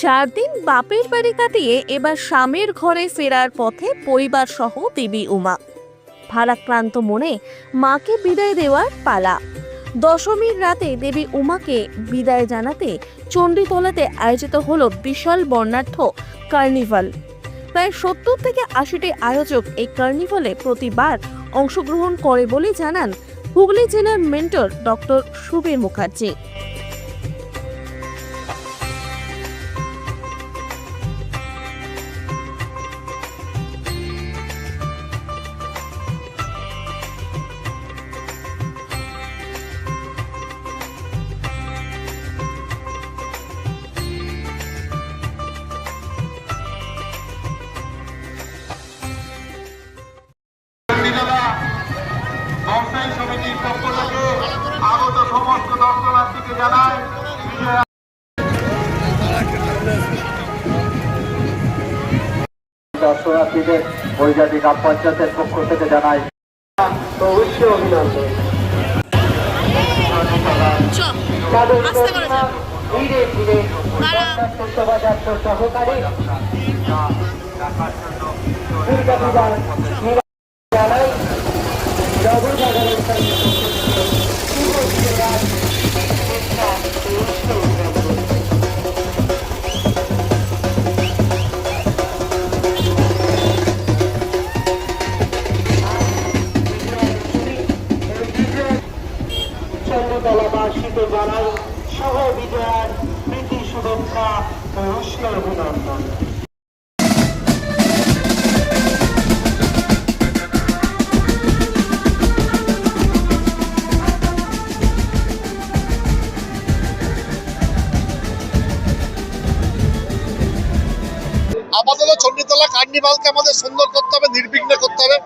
চার দিন বাপের বাড়ি কাটিয়ে এবার স্বামীর ঘরে ফেরার পথে পরিবার সহ দেবী উমা। ভারাক্রান্ত মনে মাকে বিদায় দেওয়ার পালা। দশমীর রাতে দেবী উমাকে বিদায় জানাতে চণ্ডীতলাতে আয়োজিত হলো বিশাল বর্ণাঢ্য কার্নিভাল। প্রায় সত্তর থেকে আশিটি আয়োজক এই কার্নিভালে প্রতিবার অংশগ্রহণ করে বলে জানান হুগলি জেলার মেন্টর ডক্টর সুবীর মুখার্জি। সমিতির পক্ষ থেকে আগত সমস্ত দর্শনার্থীকে জানায় দর্শনার্থীদের বৈজাতি গ্রাম পঞ্চায়েতের পক্ষ থেকে জানাই অবশ্যই অভিনন্দন। ধীরে ধীরে শোভাযাত্রা সহকারে দুর্গা পূজার চন্দ্রতলাবাসীকে জানাই সহ বিজয়ার প্রীতি শুভেচ্ছা ও উষ্ণ আপাতত চণ্ডীতলা কার্নিভালকে আমাদের সুন্দর করতে হবে, নির্বিঘ্নে করতে হবে।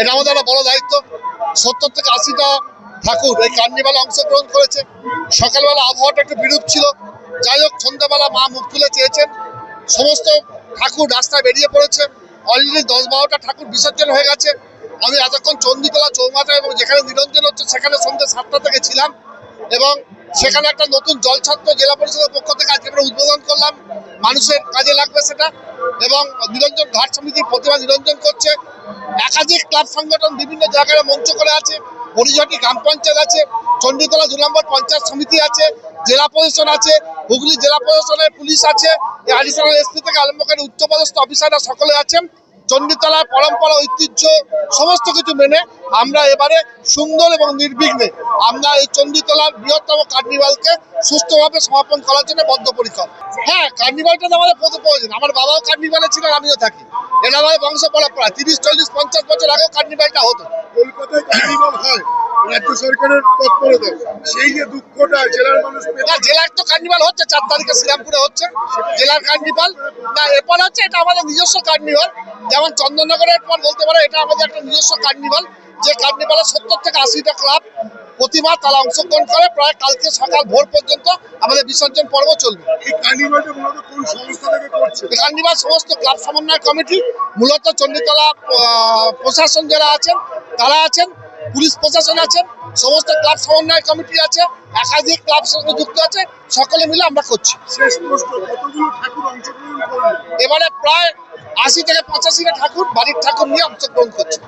এটা আমাদের একটা বড় দায়িত্ব। সত্তর থেকে আশিটা ঠাকুর এই কার্নিভালে অংশগ্রহণ করেছে। সকালবেলা আবহাওয়াটা একটু বিরূপ ছিল। যাই হোক, সন্ধ্যাবেলা মা মুখ তুলে চেয়েছেন। সমস্ত ঠাকুর রাস্তায় বেরিয়ে পড়েছে। অলরেডি দশ বারোটা ঠাকুর বিসর্জন হয়ে গেছে। আমি এতক্ষণ চণ্ডীতলা চৌমাথা এবং যেখানে নিরঞ্জন হচ্ছে, সেখানে সন্ধ্যে সাতটা থেকে ছিলাম। এবং সেখানে একটা নতুন জলছত্র জেলা পরিষদের পক্ষ থেকে আজকে আমরা উদ্বোধন করলাম। মানুষের কাজে লাগবে সেটা এবং নিরঞ্জন ঘাট সমিতির প্রতিভা নিরঞ্জন করছে। একাধিক ক্লাব সংগঠন বিভিন্ন জায়গায় মঞ্চ করে আছে পরিঝটি গ্রাম পঞ্চায়েত আছে, চণ্ডীতলা দু নম্বর পঞ্চায়েত সমিতি আছে, জেলা প্রশাসন আছে, হুগলি জেলা প্রশাসনের পুলিশ আছে অ্যাডিশনাল এসপি থেকে আরম্ভ করে উচ্চপদস্থ অফিসাররা সকলে আছেন। চণ্ডীতলার পরম্পরা, ঐতিহ্য, সমস্ত কিছু মেনে আমরা এবারে সুন্দর এবং নির্বিঘ্নে আমরা এই চণ্ডীতলার বৃহত্তম কার্নিভালকে সুস্থভাবে সমাপন করার জন্য বদ্ধপরিকর। হ্যাঁ কার্নিভালটা আমাদের প্রথম প্রয়োজন। আমার বাবাও কার্নিভালে ছিলেন আমিও থাকি। এটা বংশ পরম্পরা তিরিশ, চল্লিশ, পঞ্চাশ বছর আগেও কার্নিভালটা হতো। কলকাতায় কার্নিভাল হয়। রাজ্য সরকারের তৎপরতায় সেই যে দুঃখটা জেলার মানুষ জেলার তো কার্নিভাল হচ্ছে চার তারিখে শ্রীরামপুরে হচ্ছে। জেলার কার্নিভাল না এরপর হচ্ছে এটা আমাদের নিজস্ব কার্নিভাল যেমন চন্দননগরের পর বলতে পারো এটা আমাদের একটা নিজস্ব কার্নিভাল যে কার্নিভালে সত্তর থেকে আশিটা ক্লাব প্রতিমা তারা অংশগ্রহণ করে। প্রায় কালকে সকাল ভোর পর্যন্ত আমাদের বিসর্জন পর্ব চলবে। এই কার্নিভাল সমস্ত ক্লাব সমন্বয় কমিটি মূলত চণ্ডীতলা প্রশাসন যারা আছেন তারা আছেন। পুলিশ প্রশাসন আছেন সমস্ত ক্লাব সমন্বয় কমিটি আছে একাধিক ক্লাব সঙ্গে যুক্ত আছে সকলে মিলে আমরা করছি। এবারে প্রায় আশি থেকে পঁচাশিটা ঠাকুর বাড়ির ঠাকুর নিয়ে অংশগ্রহণ করছে।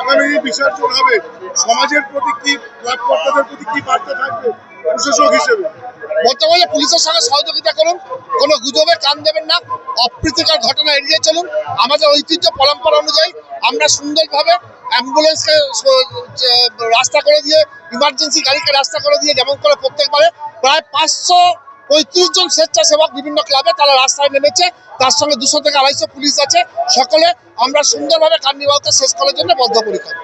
আগামী বিসর্জন হবে। সমাজের প্রতি কি ক্লাব কর্তাদের প্রতি কি বার্তা থাকবে? প্রশাসক হিসেবে। বলে পুলিশের সঙ্গে সহযোগিতা করুন, কোনো গুজবে কান দেবেন না, অপ্রীতিকর ঘটনা এড়িয়ে চলুন। আমাদের ঐতিহ্য পরম্পরা অনুযায়ী আমরা সুন্দরভাবে অ্যাম্বুলেন্সকে রাস্তা করে দিয়ে ইমার্জেন্সি গাড়িকে রাস্তা করে দিয়ে যেমন করে প্রত্যেকবারে প্রায় পাঁচশো পঁয়ত্রিশ জন স্বেচ্ছাসেবক বিভিন্ন ক্লাবে তারা রাস্তায় নেমেছে। তার সঙ্গে দুশো থেকে আড়াইশো পুলিশ আছে। সকলে আমরা সুন্দরভাবে কার্নিভালকে শেষ করার জন্য বদ্ধপরিকর।